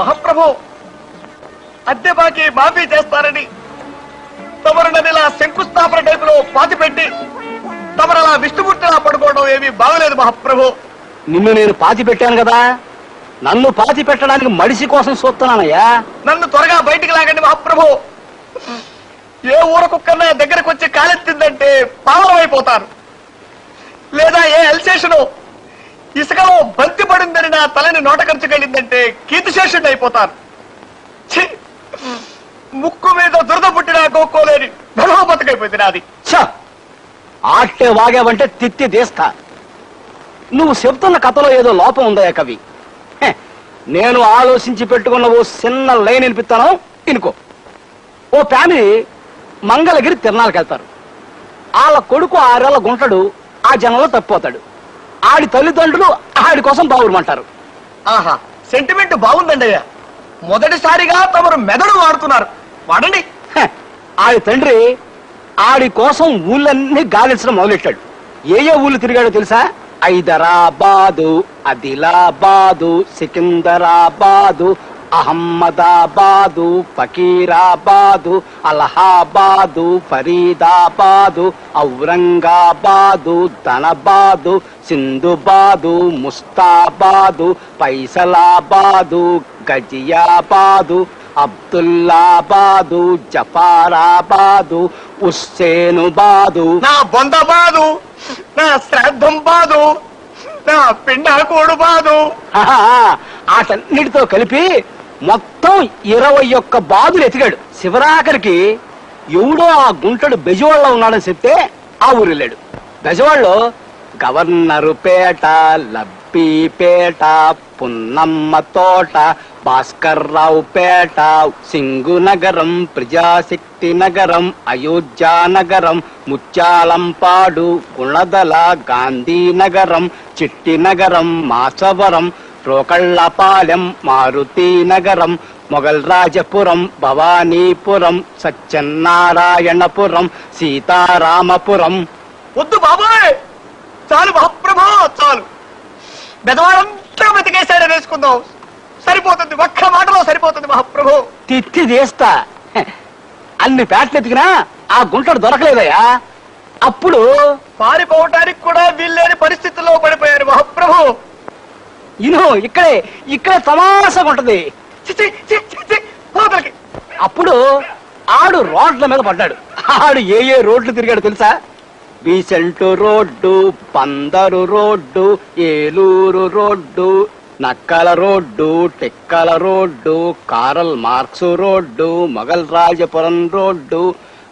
మహాప్రభు అద్దె బాకీ మాఫీ చేస్తారని తమరు నన్ను శంకుస్థాపన టైపులో పాతి పెట్టి తమరు అలా విష్ణుమూర్తిలా పడుకోవడం ఏమీ బాగలేదు మహాప్రభు. నిన్ను నేను పాతి పెట్టాను కదా. నన్ను పాతి పెట్టడానికి మడిసి కోసం చూస్తున్నానయ్యా నన్ను త్వరగా బయటికి లాగండి మహాప్రభు. ఏ ఊర కుక్కన్నా దగ్గరకు వచ్చి కాలెత్తిందంటే పావనం అయిపోతాను లేదా ఏ ఎల్సేషను ఇసుకలో బంతి పడిందని నా తలని నోట ఖర్చుకెళ్ళిందంటే కీర్తిశేషుడు అయిపోతాను ముక్కు మీద దురద పుట్టినా గోక్కోలేని ధనవ బతుకైపోయింది నాది. ఛ! ఆట్టే వాగావంటే తిత్తి తీస్తా. నువ్వు చెప్తున్న కథలో ఏదో లోపం ఉందయా కవి? నేను ఆలోచించి పెట్టుకున్న ఓ చిన్న లైన్ వినిపిస్తాను ఇనుకో ఓ ఫ్యామిలీ మంగళగిరి తిరణాలకు వెళ్తారు వాళ్ళ కొడుకు ఆరేళ్ళ గుంటడు ఆ జనంలో తప్పిపోతాడు. ఆడి తల్లిదండ్రులు ఆడి కోసం బావురమంటారు. ఆహా సెంటిమెంట్ బాగుందండి అయ్యా. మొదటిసారిగా తమరు మెదడు వాడుతున్నారు. వాడండి. హె, ఆడి తండ్రి ఆడి కోసం ఊళ్ళన్నీ గాలించడం మొదలెట్టాడు. ఏ ఏ ఊళ్ళు తిరిగాడో తెలుసా? హైదరాబాదు ఆదిలాబాదు సికిందరాబాదు అహమ్మదాబాదు ఫకీరాబాదు అలహాబాదు ఫరీదాబాదు ఔరంగాబాదు ధనబాదు సింధుబాదు ముస్తాబాదు పైసలాబాదు గజియాబాదు అబ్దుల్లాబాదు జఫారాబాదు ఉస్సేనుబాదు. నా బొంద బాదు నా శ్రాద్ధం బాదు నా పిండాకోడు బాదు ఆహా, ఆటన్నిటితో కలిపి మొత్తం ఇరవై ఒక్క బాదులు ఎతికాడు. శివరాఖరికి ఎవడో ఆ గుంటడు బెజవాడలో ఉన్నాడని చెప్తే ఆ ఊరు వెళ్ళాడు. బెజవాడలో గవర్నరు పేట లబ్బిపేట పున్నమ్మ తోట భాస్కర్ రావు పేట సింగు నగరం ప్రజాశక్తి నగరం అయోధ్య నగరం ముత్యాలంపాడు గుణదల గాంధీ నగరం చిట్టి నగరం మాసవరం రోకళ్ళపాలెం మారుతి నగరం మొఘల్ రాజపురం భవానీపురం సత్యనారాయణపురం సీతారామపురం వద్దు బాబాయ్! చాలు మహాప్రభా చాలు. బెదవాడంతా వెతికేశాడని వేసుకుందాం. సరిపోతుంది ఒక్క మాటలో సరిపోతుంది మహాప్రభు. తిత్తి తీస్తా. హె, అన్ని పేటలు ఎతికినా ఆ గుంటడు దొరకలేదయ్యా. అప్పుడు పారిపోవటానికి కూడా వీల్లేని పరిస్థితుల్లో పడిపోయారు మహాప్రభు. ఇను ఇక్కడే ఇక్కడే తమాషగా ఉంటది. అప్పుడు ఆడు రోడ్ల మీద పడ్డాడు. ఆడు ఏ ఏ రోడ్లు తిరిగాడు తెలుసా? Besant road Bandar road Eluru road Nakkala road Tekkala road Karl Marx road Mogalrajapuram road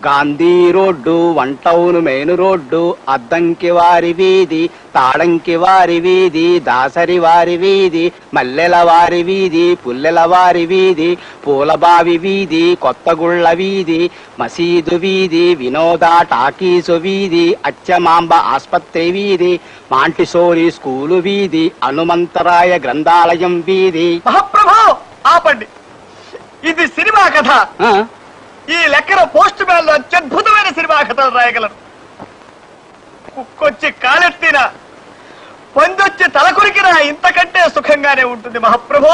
Gandhi road one town main road Addanki వారి వీధి తాడంకి వారి వీధి దాసరి వారి వీధి మల్లెల వారి వీధి పుల్లెల వారి వీధి పూలబావి వీధి కొత్తగుళ్ళ వీధి మసీదు వీధి వినోద టాకీసు వీధి అచ్చమాంబ ఆస్పత్రి వీధి మాంటిసోరి స్కూలు వీధి హనుమంతరాయ గ్రంథాలయం వీధి. మహాప్రభు ఆపండి. ఇది సినిమా కథ. ఈ లెక్కన పోస్ట్ మ్యాన్లో అత్యద్భుతమైన సినిమా కథలు రాయగలరు కుక్కొచ్చి కాలెత్తిన పందొచ్చి తలకొరికినా ఇంతకంటే సుఖంగానే ఉంటుంది మహాప్రభు.